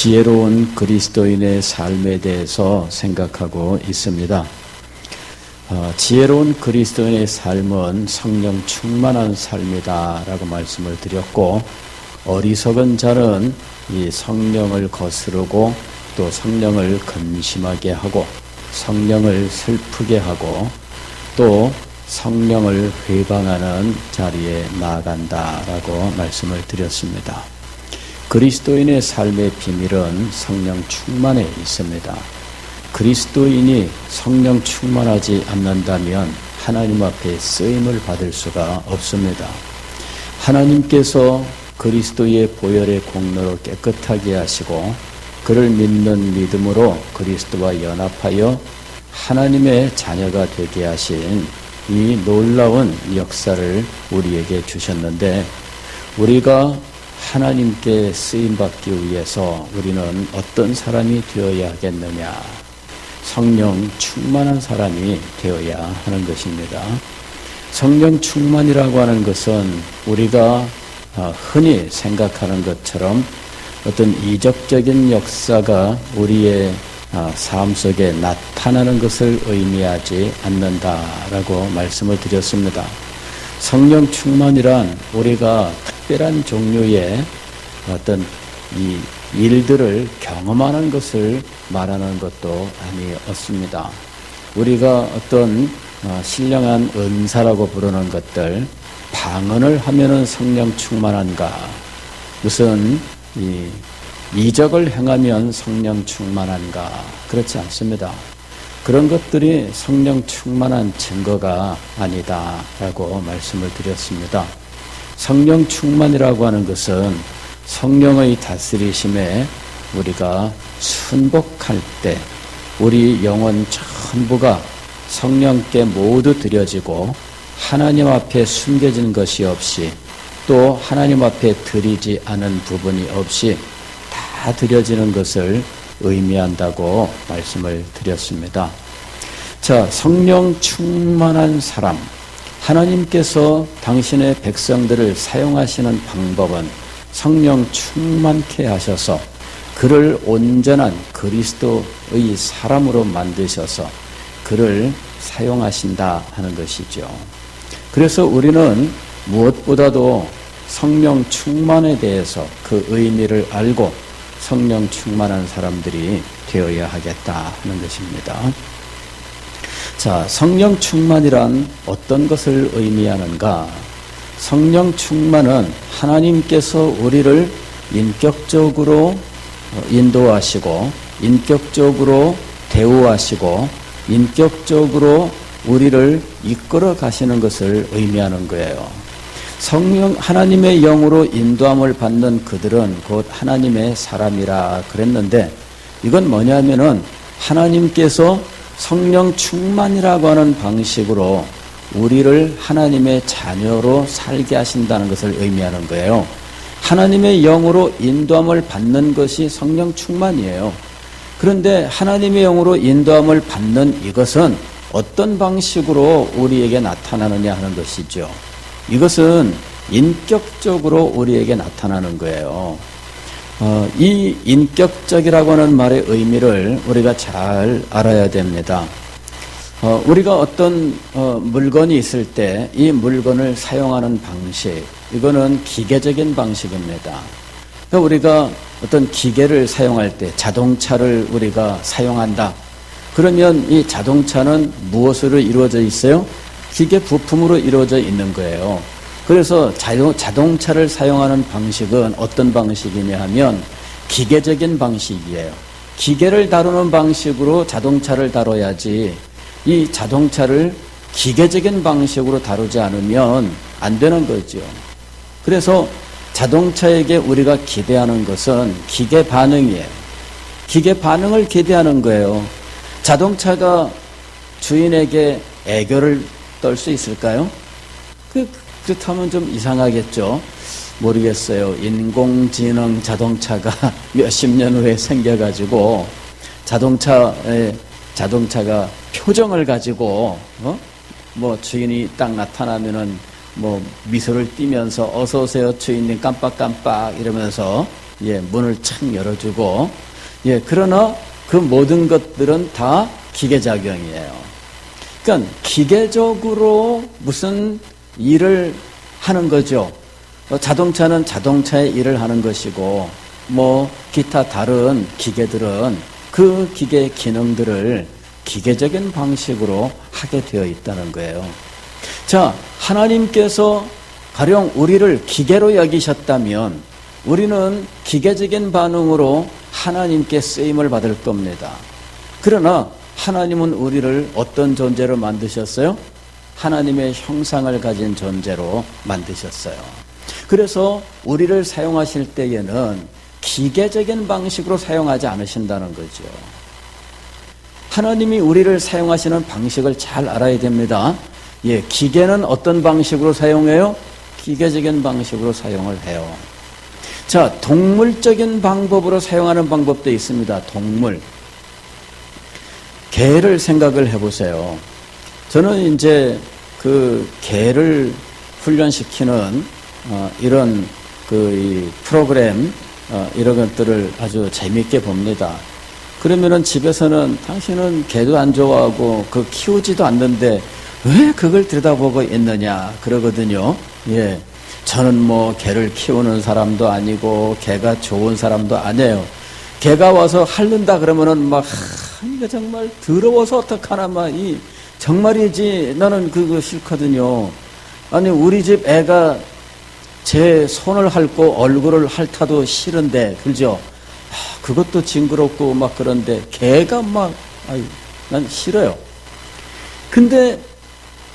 지혜로운 그리스도인의 삶에 대해서 생각하고 있습니다. 어, 지혜로운 그리스도인의 삶은 성령 충만한 삶이다라고 말씀을 드렸고 어리석은 자는 이 성령을 거스르고 또 성령을 근심하게 하고 성령을 슬프게 하고 또 성령을 회방하는 자리에 나아간다라고 말씀을 드렸습니다. 그리스도인의 삶의 비밀은 성령 충만에 있습니다. 그리스도인이 성령 충만하지 않는다면 하나님 앞에 쓰임을 받을 수가 없습니다. 하나님께서 그리스도의 보혈의 공로로 깨끗하게 하시고 그를 믿는 믿음으로 그리스도와 연합하여 하나님의 자녀가 되게 하신 이 놀라운 역사를 우리에게 주셨는데 우리가 하나님께 쓰임 받기 위해서 우리는 어떤 사람이 되어야 하겠느냐? 성령 충만한 사람이 되어야 하는 것입니다. 성령 충만이라고 하는 것은 우리가 어, 흔히 생각하는 것처럼 어떤 이적적인 역사가 우리의 어, 삶 속에 나타나는 것을 의미하지 않는다라고 말씀을 드렸습니다. 성령 충만이란 우리가 특별한 종류의 어떤 이 일들을 경험하는 것을 말하는 것도 아니었습니다. 우리가 어떤 어, 신령한 은사라고 부르는 것들, 방언을 하면은 성령 충만한가? 무슨 이 이적을 행하면 성령 충만한가? 그렇지 않습니다. 그런 것들이 성령 충만한 증거가 아니다라고 말씀을 드렸습니다. 성령 충만이라고 하는 것은 성령의 다스리심에 우리가 순복할 때 우리 영혼 전부가 성령께 모두 드려지고 하나님 앞에 숨겨진 것이 없이 또 하나님 앞에 드리지 않은 부분이 없이 다 드려지는 것을 의미한다고 말씀을 드렸습니다. 자, 성령 충만한 사람. 하나님께서 당신의 백성들을 사용하시는 방법은 성령 충만케 하셔서 그를 온전한 그리스도의 사람으로 만드셔서 그를 사용하신다 하는 것이죠. 그래서 우리는 무엇보다도 성령 충만에 대해서 그 의미를 알고 성령 충만한 사람들이 되어야 하겠다 하는 것입니다. 자, 성령 충만이란 어떤 것을 의미하는가? 성령 충만은 하나님께서 우리를 인격적으로 인도하시고, 인격적으로 대우하시고, 인격적으로 우리를 이끌어 가시는 것을 의미하는 거예요. 성령 하나님의 영으로 인도함을 받는 그들은 곧 하나님의 사람이라 그랬는데 이건 뭐냐면은 하나님께서 성령 충만이라고 하는 방식으로 우리를 하나님의 자녀로 살게 하신다는 것을 의미하는 거예요. 하나님의 영으로 인도함을 받는 것이 성령 충만이에요. 그런데 하나님의 영으로 인도함을 받는 이것은 어떤 방식으로 우리에게 나타나느냐 하는 것이죠. 이것은 인격적으로 우리에게 나타나는 거예요. 어, 이 인격적이라고 하는 말의 의미를 우리가 잘 알아야 됩니다. 어, 우리가 어떤 어, 물건이 있을 때 이 물건을 사용하는 방식, 이거는 기계적인 방식입니다. 그러니까 우리가 어떤 기계를 사용할 때 자동차를 우리가 사용한다. 그러면 이 자동차는 무엇으로 이루어져 있어요? 기계 부품으로 이루어져 있는 거예요. 그래서 자동, 차를 사용하는 방식은 어떤 방식이냐 하면 기계적인 방식이에요. 기계를 다루는 방식으로 자동차를 다뤄야지 이 자동차를 기계적인 방식으로 다루지 않으면 안 되는 거죠. 그래서 자동차에게 우리가 기대하는 것은 기계 반응이에요. 기계 반응을 기대하는 거예요. 자동차가 주인에게 애교를 떨 수 있을까요? 그, 그렇다면 좀 이상하겠죠. 모르겠어요. 인공지능 자동차가 몇십 년 후에 생겨가지고 자동차에 자동차가 표정을 가지고 어? 뭐 주인이 딱 나타나면은 뭐 미소를 띠면서 어서 오세요 주인님 깜빡깜빡 이러면서 예, 문을 착 열어주고, 예, 그러나 그 모든 것들은 다 기계 작용이에요. 그러니까 기계적으로 무슨 일을 하는 거죠. 어, 자동차는 자동차의 일을 하는 것이고, 뭐, 기타 다른 기계들은 그 기계 기능들을 기계적인 방식으로 하게 되어 있다는 거예요. 자, 하나님께서 가령 우리를 기계로 여기셨다면 우리는 기계적인 반응으로 하나님께 쓰임을 받을 겁니다. 그러나 하나님은 우리를 어떤 존재로 만드셨어요? 하나님의 형상을 가진 존재로 만드셨어요. 그래서 우리를 사용하실 때에는 기계적인 방식으로 사용하지 않으신다는 거죠. 하나님이 우리를 사용하시는 방식을 잘 알아야 됩니다. 예, 기계는 어떤 방식으로 사용해요? 기계적인 방식으로 사용을 해요. 자, 동물적인 방법으로 사용하는 방법도 있습니다. 동물. 개를 생각을 해보세요. 저는 이제 그 개를 훈련시키는 어, 이런 그 프로그램 어, 이런 것들을 아주 재미있게 봅니다. 그러면은 집에서는 당신은 개도 안 좋아하고 그 키우지도 않는데 왜 그걸 들여다보고 있느냐 그러거든요. 예. 저는 뭐 개를 키우는 사람도 아니고 개가 좋은 사람도 아니에요. 개가 와서 핥는다 그러면은 막 하, 이거 정말 더러워서 어떡하나 막이 정말이지 나는 그거 싫거든요. 아니 우리 집 애가 제 손을 핥고 얼굴을 핥아도 싫은데 그죠? 아, 그것도 징그럽고 막 그런데 개가 막 아유 난 싫어요. 근데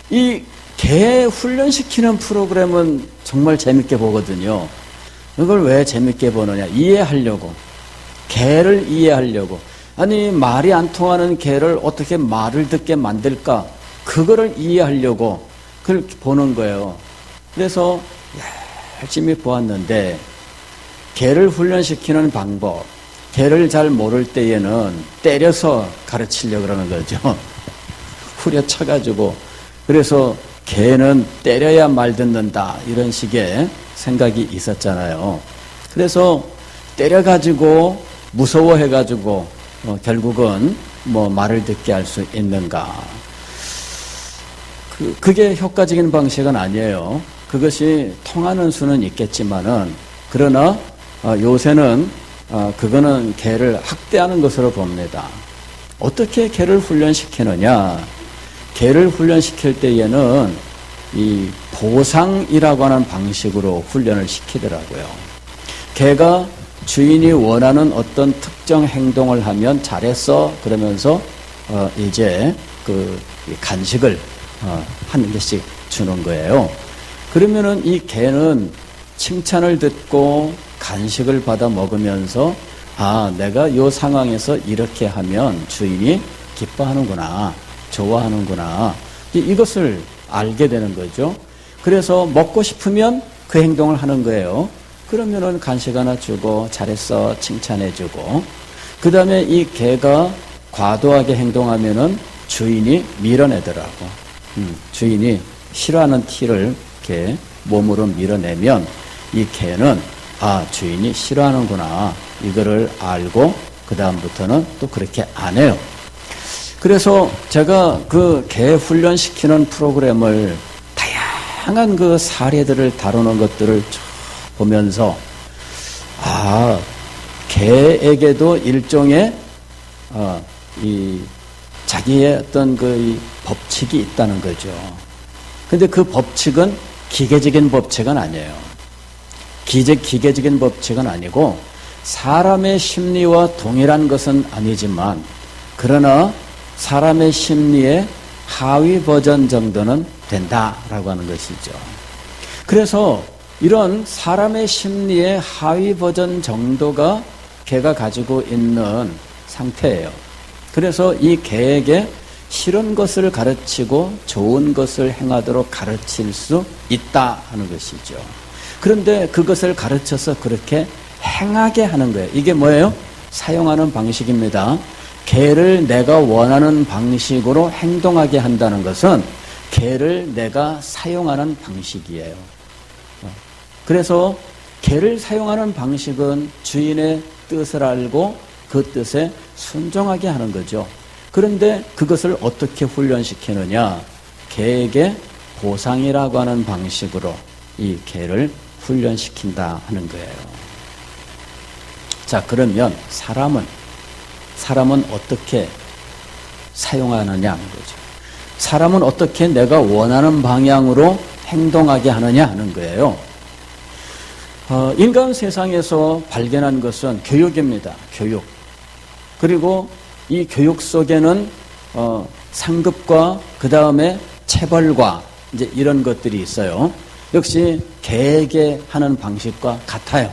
이 개 훈련시키는 프로그램은 정말 재밌게 보거든요. 이걸 왜 재밌게 보느냐? 이해하려고. 개를 이해하려고. 아니, 말이 안 통하는 개를 어떻게 말을 듣게 만들까? 그거를 이해하려고 그걸 보는 거예요. 그래서 열심히 보았는데, 개를 훈련시키는 방법, 개를 잘 모를 때에는 때려서 가르치려고 그러는 거죠. 후려쳐가지고. 그래서 개는 때려야 말 듣는다. 이런 식의 생각이 있었잖아요. 그래서 때려가지고 무서워해가지고 어, 결국은 뭐 말을 듣게 할 수 있는가. 그, 그게 효과적인 방식은 아니에요. 그것이 통하는 수는 있겠지만은 그러나 어, 요새는 어, 그거는 개를 학대하는 것으로 봅니다. 어떻게 개를 훈련시키느냐? 개를 훈련시킬 때에는 이 보상이라고 하는 방식으로 훈련을 시키더라고요. 개가 주인이 원하는 어떤 특정 행동을 하면 잘했어 그러면서 어 이제 그 간식을 어 한 개씩 주는 거예요. 그러면은 이 개는 칭찬을 듣고 간식을 받아 먹으면서 아 내가 이 상황에서 이렇게 하면 주인이 기뻐하는구나 좋아하는구나 이것을 알게 되는 거죠. 그래서 먹고 싶으면 그 행동을 하는 거예요. 그러면은 간식 하나 주고 잘했어 칭찬해주고 그 다음에 이 개가 과도하게 행동하면은 주인이 밀어내더라고. 음, 주인이 싫어하는 티를 이렇게 몸으로 밀어내면 이 개는 아 주인이 싫어하는구나 이거를 알고 그 다음부터는 또 그렇게 안 해요. 그래서 제가 그 개 훈련시키는 프로그램을 다양한 그 사례들을 다루는 것들을 보면서 아 개에게도 일종의 어, 이 자기의 어떤 그 법칙이 있다는 거죠. 근데 그 법칙은 기계적인 법칙은 아니에요. 기계, 기계적인 법칙은 아니고 사람의 심리와 동일한 것은 아니지만 그러나 사람의 심리의 하위 버전 정도는 된다라고 하는 것이죠. 그래서 이런 사람의 심리의 하위 버전 정도가 개가 가지고 있는 상태예요. 그래서 이 개에게 싫은 것을 가르치고 좋은 것을 행하도록 가르칠 수 있다 하는 것이죠. 그런데 그것을 가르쳐서 그렇게 행하게 하는 거예요. 이게 뭐예요? 사용하는 방식입니다. 개를 내가 원하는 방식으로 행동하게 한다는 것은 개를 내가 사용하는 방식이에요. 그래서 개를 사용하는 방식은 주인의 뜻을 알고 그 뜻에 순종하게 하는 거죠. 그런데 그것을 어떻게 훈련시키느냐? 개에게 보상이라고 하는 방식으로 이 개를 훈련시킨다 하는 거예요. 자, 그러면 사람은, 사람은 어떻게 사용하느냐 하는 거죠. 사람은 어떻게 내가 원하는 방향으로 행동하게 하느냐 하는 거예요. 어, 인간 세상에서 발견한 것은 교육입니다. 교육. 그리고 이 교육 속에는 어, 상급과 그 다음에 체벌과 이제 이런 것들이 있어요. 역시 개에게 하는 방식과 같아요.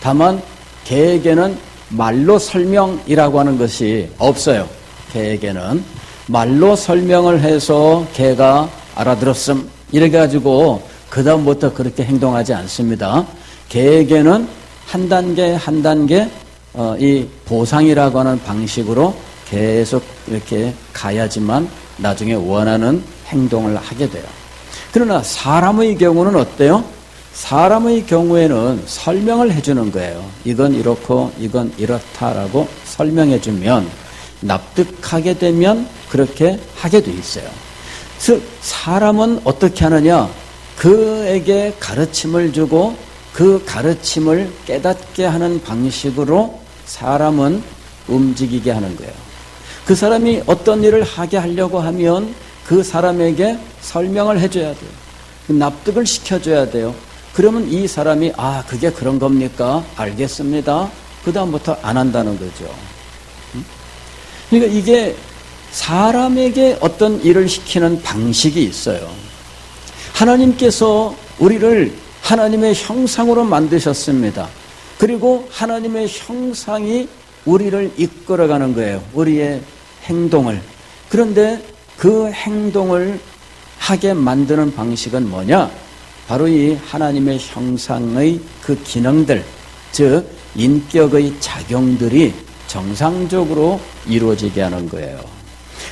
다만 개에게는 말로 설명이라고 하는 것이 없어요. 개에게는 말로 설명을 해서 개가 알아들었음 이래 가지고 그 다음부터 그렇게 행동하지 않습니다. 개에게는 한 단계 한 단계 어, 이 보상이라고 하는 방식으로 계속 이렇게 가야지만 나중에 원하는 행동을 하게 돼요. 그러나 사람의 경우는 어때요? 사람의 경우에는 설명을 해주는 거예요. 이건 이렇고 이건 이렇다라고 설명해 주면 납득하게 되면 그렇게 하게 돼 있어요. 즉 사람은 어떻게 하느냐? 그에게 가르침을 주고 그 가르침을 깨닫게 하는 방식으로 사람은 움직이게 하는 거예요. 그 사람이 어떤 일을 하게 하려고 하면 그 사람에게 설명을 해줘야 돼요. 납득을 시켜줘야 돼요. 그러면 이 사람이 아 그게 그런 겁니까? 알겠습니다. 그 다음부터 안 한다는 거죠. 그러니까 이게 사람에게 어떤 일을 시키는 방식이 있어요. 하나님께서 우리를 하나님의 형상으로 만드셨습니다. 그리고 하나님의 형상이 우리를 이끌어가는 거예요. 우리의 행동을. 그런데 그 행동을 하게 만드는 방식은 뭐냐? 바로 이 하나님의 형상의 그 기능들, 즉, 인격의 작용들이 정상적으로 이루어지게 하는 거예요.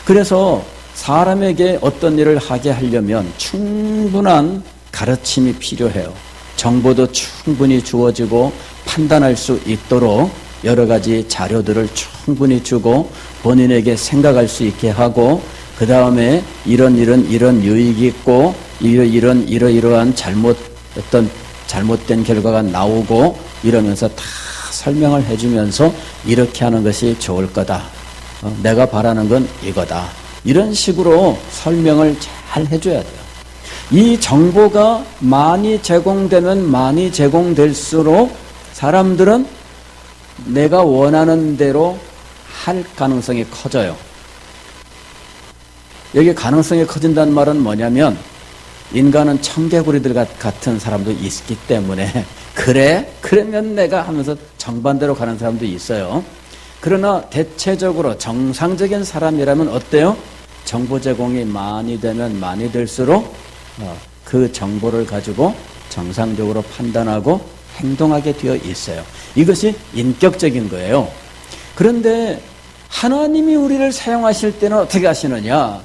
그래서 사람에게 어떤 일을 하게 하려면 충분한 가르침이 필요해요. 정보도 충분히 주어지고 판단할 수 있도록 여러 가지 자료들을 충분히 주고 본인에게 생각할 수 있게 하고 그 다음에 이런 이런 이런 유익이 있고 이런 이런 이러이러한 잘못 어떤 잘못된 결과가 나오고 이러면서 다 설명을 해주면서 이렇게 하는 것이 좋을 거다. 어, 내가 바라는 건 이거다. 이런 식으로 설명을 잘 해줘야 돼요. 이 정보가 많이 제공되면 많이 제공될수록 사람들은 내가 원하는 대로 할 가능성이 커져요. 여기 가능성이 커진다는 말은 뭐냐면 인간은 청개구리들 같은 사람도 있기 때문에 그래? 그러면 내가 하면서 정반대로 가는 사람도 있어요. 그러나 대체적으로 정상적인 사람이라면 어때요? 정보 제공이 많이 되면 많이 될수록 어, 그 정보를 가지고 정상적으로 판단하고 행동하게 되어 있어요. 이것이 인격적인 거예요. 그런데 하나님이 우리를 사용하실 때는 어떻게 하시느냐?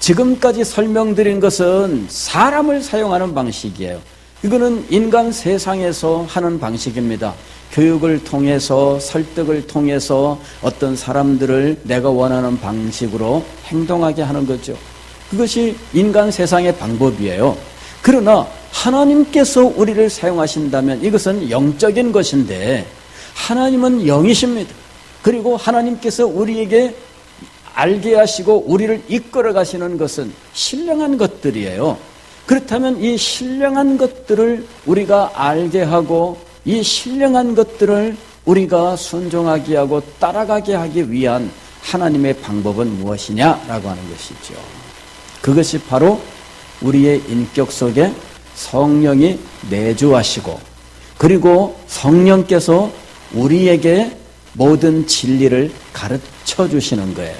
지금까지 설명드린 것은 사람을 사용하는 방식이에요. 이거는 인간 세상에서 하는 방식입니다. 교육을 통해서 설득을 통해서 어떤 사람들을 내가 원하는 방식으로 행동하게 하는 거죠. 그것이 인간 세상의 방법이에요. 그러나 하나님께서 우리를 사용하신다면 이것은 영적인 것인데 하나님은 영이십니다. 그리고 하나님께서 우리에게 알게 하시고 우리를 이끌어 가시는 것은 신령한 것들이에요. 그렇다면 이 신령한 것들을 우리가 알게 하고 이 신령한 것들을 우리가 순종하게 하고 따라가게 하기 위한 하나님의 방법은 무엇이냐라고 하는 것이죠. 그것이 바로 우리의 인격 속에 성령이 내주하시고 그리고 성령께서 우리에게 모든 진리를 가르쳐 주시는 거예요.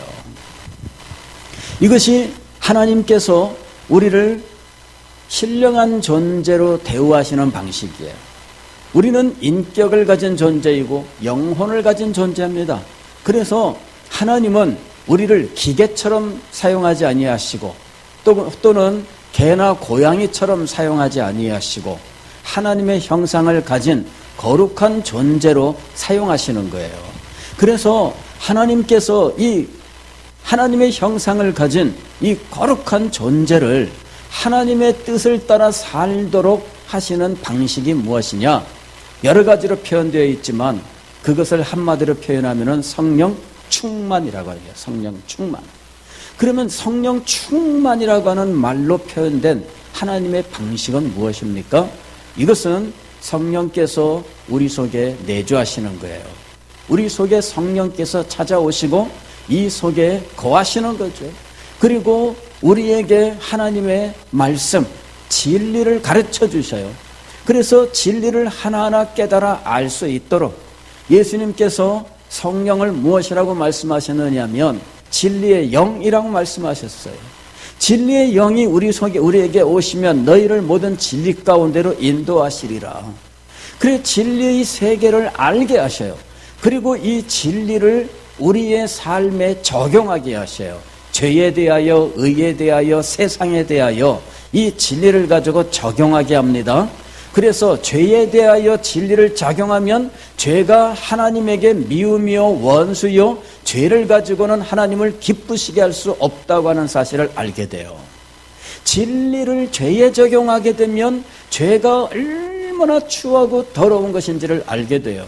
이것이 하나님께서 우리를 신령한 존재로 대우하시는 방식이에요. 우리는 인격을 가진 존재이고 영혼을 가진 존재입니다. 그래서 하나님은 우리를 기계처럼 사용하지 아니하시고 또, 또는 개나 고양이처럼 사용하지 아니하시고 하나님의 형상을 가진 거룩한 존재로 사용하시는 거예요. 그래서 하나님께서 이 하나님의 형상을 가진 이 거룩한 존재를 하나님의 뜻을 따라 살도록 하시는 방식이 무엇이냐? 여러 가지로 표현되어 있지만 그것을 한마디로 표현하면 성령 충만이라고 해요. 성령 충만. 그러면 성령 충만이라고 하는 말로 표현된 하나님의 방식은 무엇입니까? 이것은 성령께서 우리 속에 내주하시는 거예요. 우리 속에 성령께서 찾아오시고 이 속에 거하시는 거죠. 그리고 우리에게 하나님의 말씀, 진리를 가르쳐 주셔요. 그래서 진리를 하나하나 깨달아 알 수 있도록 예수님께서 성령을 무엇이라고 말씀하셨느냐면 진리의 영이라고 말씀하셨어요. 진리의 영이 우리 속에 우리에게 오시면 너희를 모든 진리 가운데로 인도하시리라. 그래 진리의 세계를 알게 하셔요. 그리고 이 진리를 우리의 삶에 적용하게 하셔요. 죄에 대하여, 의에 대하여, 세상에 대하여 이 진리를 가지고 적용하게 합니다. 그래서 죄에 대하여 진리를 작용하면 죄가 하나님에게 미움이요 원수요 죄를 가지고는 하나님을 기쁘시게 할 수 없다고 하는 사실을 알게 돼요. 진리를 죄에 적용하게 되면 죄가 얼마나 추하고 더러운 것인지를 알게 돼요.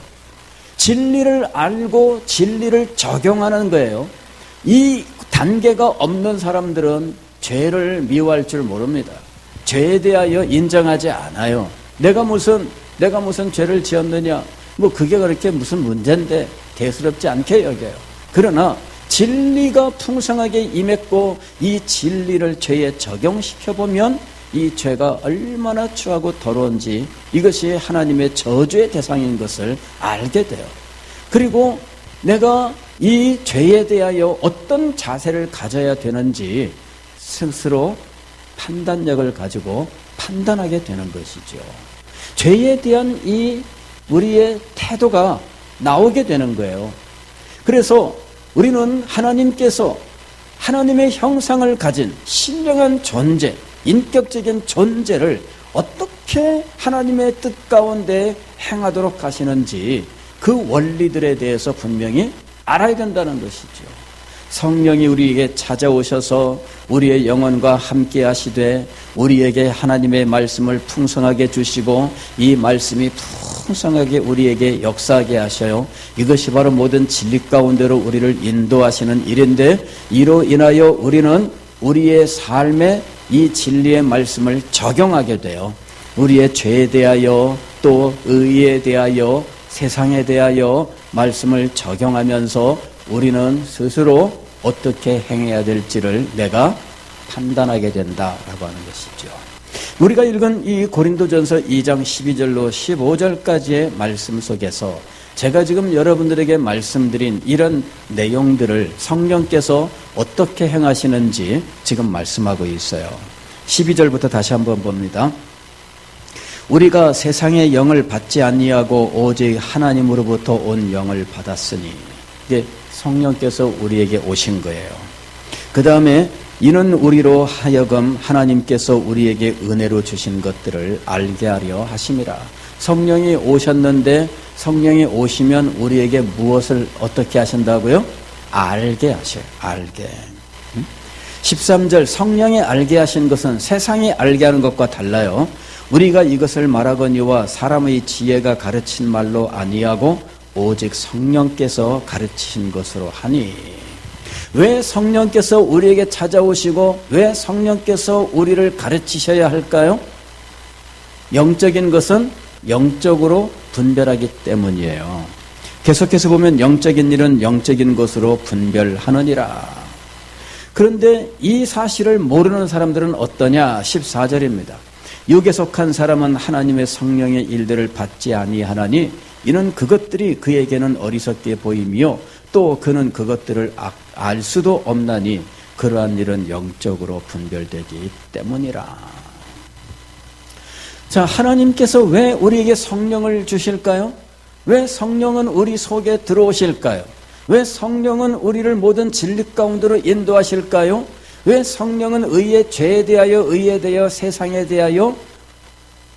진리를 알고 진리를 적용하는 거예요. 이 단계가 없는 사람들은 죄를 미워할 줄 모릅니다. 죄에 대하여 인정하지 않아요. 내가 무슨 내가 무슨 죄를 지었느냐? 뭐 그게 그렇게 무슨 문제인데 대수롭지 않게 여겨요. 그러나 진리가 풍성하게 임했고 이 진리를 죄에 적용시켜 보면 이 죄가 얼마나 추하고 더러운지 이것이 하나님의 저주의 대상인 것을 알게 돼요. 그리고 내가 이 죄에 대하여 어떤 자세를 가져야 되는지 스스로 판단력을 가지고 판단하게 되는 것이죠. 죄에 대한 이 우리의 태도가 나오게 되는 거예요. 그래서 우리는 하나님께서 하나님의 형상을 가진 신령한 존재, 인격적인 존재를 어떻게 하나님의 뜻 가운데 행하도록 하시는지 그 원리들에 대해서 분명히 알아야 된다는 것이죠. 성령이 우리에게 찾아오셔서 우리의 영혼과 함께 하시되 우리에게 하나님의 말씀을 풍성하게 주시고 이 말씀이 풍성하게 우리에게 역사하게 하셔요. 이것이 바로 모든 진리 가운데로 우리를 인도하시는 일인데 이로 인하여 우리는 우리의 삶에 이 진리의 말씀을 적용하게 돼요. 우리의 죄에 대하여 또 의에 대하여 세상에 대하여 말씀을 적용하면서 우리는 스스로 어떻게 행해야 될지를 내가 판단하게 된다라고 하는 것이죠. 우리가 읽은 이 고린도전서 2장 12절로 15절까지의 말씀 속에서 제가 지금 여러분들에게 말씀드린 이런 내용들을 성령께서 어떻게 행하시는지 지금 말씀하고 있어요. 12절부터 다시 한번 봅니다. 우리가 세상의 영을 받지 아니하고 오직 하나님으로부터 온 영을 받았으니 이게 성령께서 우리에게 오신 거예요. 그 다음에 이는 우리로 하여금 하나님께서 우리에게 은혜로 주신 것들을 알게 하려 하심이라. 성령이 오셨는데 성령이 오시면 우리에게 무엇을 어떻게 하신다고요? 알게 하셔요. 알게. 13절 성령이 알게 하신 것은 세상이 알게 하는 것과 달라요. 우리가 이것을 말하거니와 사람의 지혜가 가르친 말로 아니하고 오직 성령께서 가르치신 것으로 하니 왜 성령께서 우리에게 찾아오시고 왜 성령께서 우리를 가르치셔야 할까요? 영적인 것은 영적으로 분별하기 때문이에요. 계속해서 보면 영적인 일은 영적인 것으로 분별하느니라. 그런데 이 사실을 모르는 사람들은 어떠냐? 14절입니다. 육에 속한 사람은 하나님의 성령의 일들을 받지 아니하나니 이는 그것들이 그에게는 어리석게 보이며 또 그는 그것들을 알 수도 없나니 그러한 일은 영적으로 분별되기 때문이라. 자, 하나님께서 왜 우리에게 성령을 주실까요? 왜 성령은 우리 속에 들어오실까요? 왜 성령은 우리를 모든 진리 가운데로 인도하실까요? 왜 성령은 의의 죄에 대하여, 의에 대하여, 세상에 대하여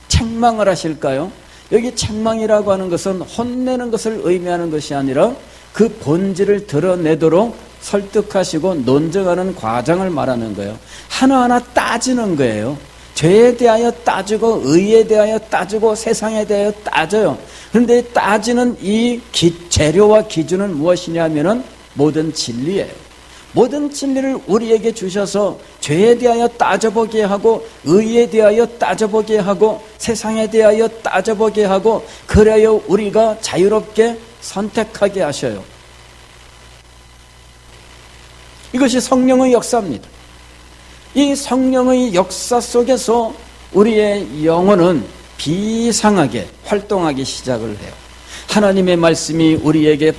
책망을 하실까요? 여기 책망이라고 하는 것은 혼내는 것을 의미하는 것이 아니라 그 본질을 드러내도록 설득하시고 논증하는 과정을 말하는 거예요. 하나하나 따지는 거예요. 죄에 대하여 따지고 의에 대하여 따지고 세상에 대하여 따져요. 그런데 따지는 이 기, 재료와 기준은 무엇이냐면은 모든 진리예요. 모든 진리를 우리에게 주셔서 죄에 대하여 따져보게 하고 의에 대하여 따져보게 하고 세상에 대하여 따져보게 하고 그래야 우리가 자유롭게 선택하게 하셔요. 이것이 성령의 역사입니다. 이 성령의 역사 속에서 우리의 영혼은 비상하게 활동하기 시작을 해요. 하나님의 말씀이 우리에게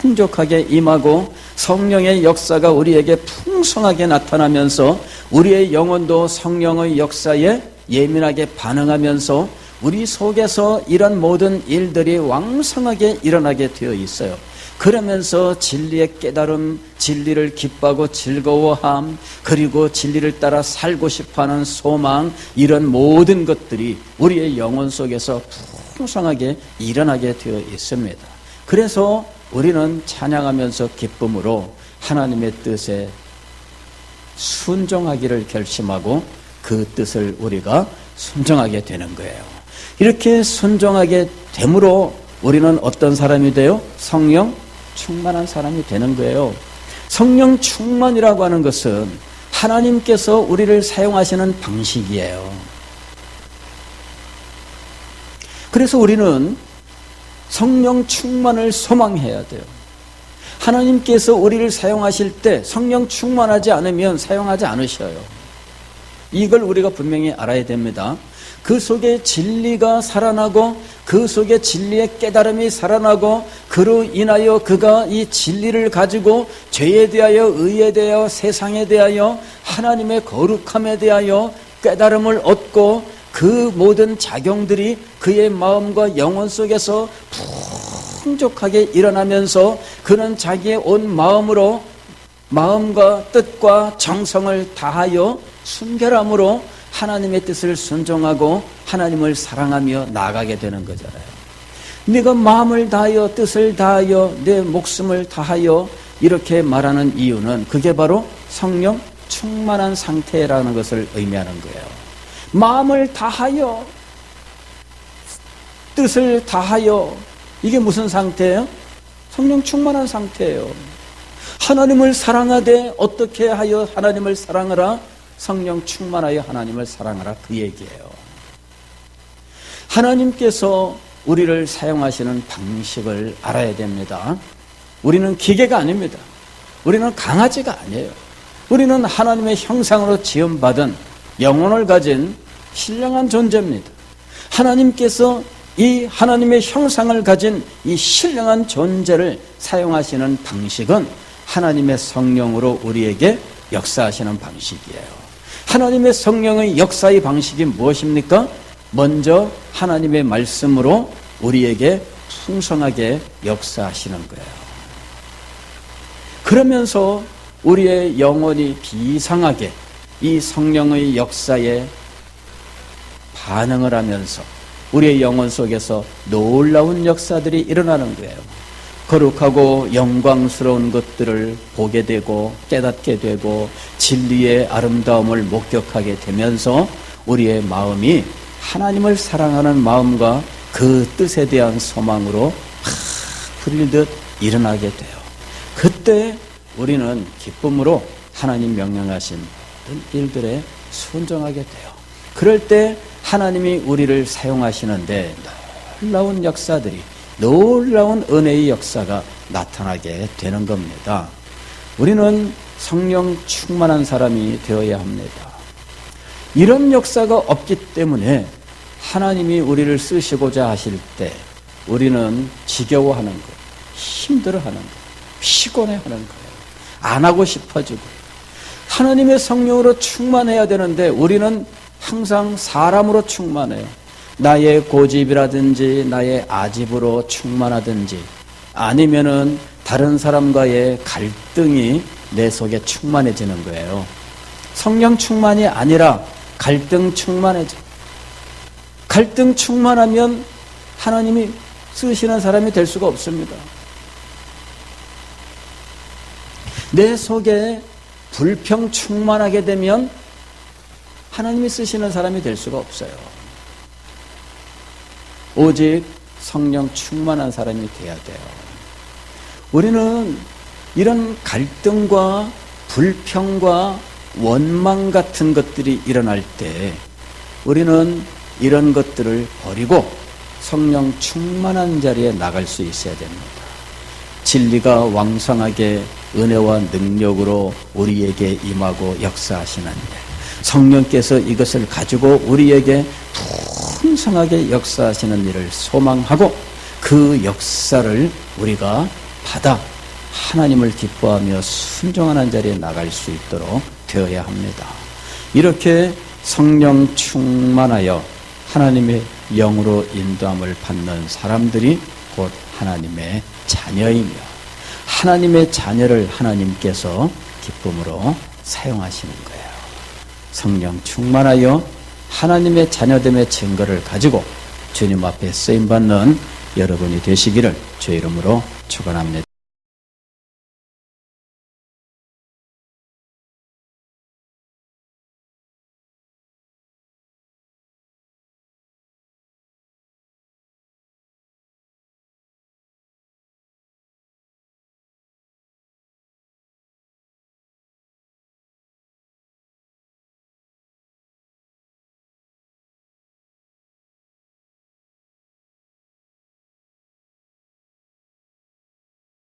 풍족하게 임하고 성령의 역사가 우리에게 풍성하게 나타나면서 우리의 영혼도 성령의 역사에 예민하게 반응하면서 우리 속에서 이런 모든 일들이 왕성하게 일어나게 되어 있어요. 그러면서 진리의 깨달음, 진리를 기뻐하고 즐거워함, 그리고 진리를 따라 살고 싶어하는 소망, 이런 모든 것들이 우리의 영혼 속에서 풍성하게 일어나게 되어 있습니다. 그래서 우리는 찬양하면서 기쁨으로 하나님의 뜻에 순종하기를 결심하고 그 뜻을 우리가 순종하게 되는 거예요. 이렇게 순종하게 되므로 우리는 어떤 사람이 돼요? 성령 충만한 사람이 되는 거예요. 성령 충만이라고 하는 것은 하나님께서 우리를 사용하시는 방식이에요. 그래서 우리는 성령 충만을 소망해야 돼요. 하나님께서 우리를 사용하실 때 성령 충만하지 않으면 사용하지 않으셔요. 이걸 우리가 분명히 알아야 됩니다. 그 속에 진리가 살아나고 그 속에 진리의 깨달음이 살아나고 그로 인하여 그가 이 진리를 가지고 죄에 대하여 의에 대하여 세상에 대하여 하나님의 거룩함에 대하여 깨달음을 얻고 그 모든 작용들이 그의 마음과 영혼 속에서 풍족하게 일어나면서 그는 자기의 온 마음으로 마음과 뜻과 정성을 다하여 순결함으로 하나님의 뜻을 순종하고 하나님을 사랑하며 나가게 되는 거잖아요. 네가 마음을 다하여 뜻을 다하여 내 목숨을 다하여 이렇게 말하는 이유는 그게 바로 성령 충만한 상태라는 것을 의미하는 거예요. 마음을 다하여 뜻을 다하여 이게 무슨 상태예요? 성령 충만한 상태예요. 하나님을 사랑하되 어떻게 하여 하나님을 사랑하라? 성령 충만하여 하나님을 사랑하라 그 얘기예요. 하나님께서 우리를 사용하시는 방식을 알아야 됩니다. 우리는 기계가 아닙니다. 우리는 강아지가 아니에요. 우리는 하나님의 형상으로 지음받은 영혼을 가진 신령한 존재입니다. 하나님께서 이 하나님의 형상을 가진 이 신령한 존재를 사용하시는 방식은 하나님의 성령으로 우리에게 역사하시는 방식이에요. 하나님의 성령의 역사의 방식이 무엇입니까? 먼저 하나님의 말씀으로 우리에게 풍성하게 역사하시는 거예요. 그러면서 우리의 영혼이 비상하게 이 성령의 역사에 반응을 하면서 우리의 영혼 속에서 놀라운 역사들이 일어나는 거예요. 거룩하고 영광스러운 것들을 보게 되고 깨닫게 되고 진리의 아름다움을 목격하게 되면서 우리의 마음이 하나님을 사랑하는 마음과 그 뜻에 대한 소망으로 풀릴듯 일어나게 돼요. 그때 우리는 기쁨으로 하나님 명령하신 일들에 순종하게 돼요. 그럴 때 하나님이 우리를 사용하시는데 놀라운 역사들이 놀라운 은혜의 역사가 나타나게 되는 겁니다. 우리는 성령 충만한 사람이 되어야 합니다. 이런 역사가 없기 때문에 하나님이 우리를 쓰시고자 하실 때 우리는 지겨워하는 것, 힘들어하는 것, 피곤해하는 거예요. 안 하고 싶어지고 하나님의 성령으로 충만해야 되는데 우리는 항상 사람으로 충만해요. 나의 고집이라든지 나의 아집으로 충만하든지 아니면은 다른 사람과의 갈등이 내 속에 충만해지는 거예요. 성령 충만이 아니라 갈등 충만해져. 갈등 충만하면 하나님이 쓰시는 사람이 될 수가 없습니다. 내 속에 불평 충만하게 되면 하나님이 쓰시는 사람이 될 수가 없어요. 오직 성령 충만한 사람이 돼야 돼요. 우리는 이런 갈등과 불평과 원망 같은 것들이 일어날 때 우리는 이런 것들을 버리고 성령 충만한 자리에 나갈 수 있어야 됩니다. 진리가 왕성하게 은혜와 능력으로 우리에게 임하고 역사하시는 일. 성령께서 이것을 가지고 우리에게 풍성하게 역사하시는 일을 소망하고 그 역사를 우리가 받아 하나님을 기뻐하며 순종하는 자리에 나갈 수 있도록 되어야 합니다. 이렇게 성령 충만하여 하나님의 영으로 인도함을 받는 사람들이 곧 하나님의 자녀이며 하나님의 자녀를 하나님께서 기쁨으로 사용하시는 거예요. 성령 충만하여 하나님의 자녀됨의 증거를 가지고 주님 앞에 쓰임 받는 여러분이 되시기를 주 이름으로 축원합니다.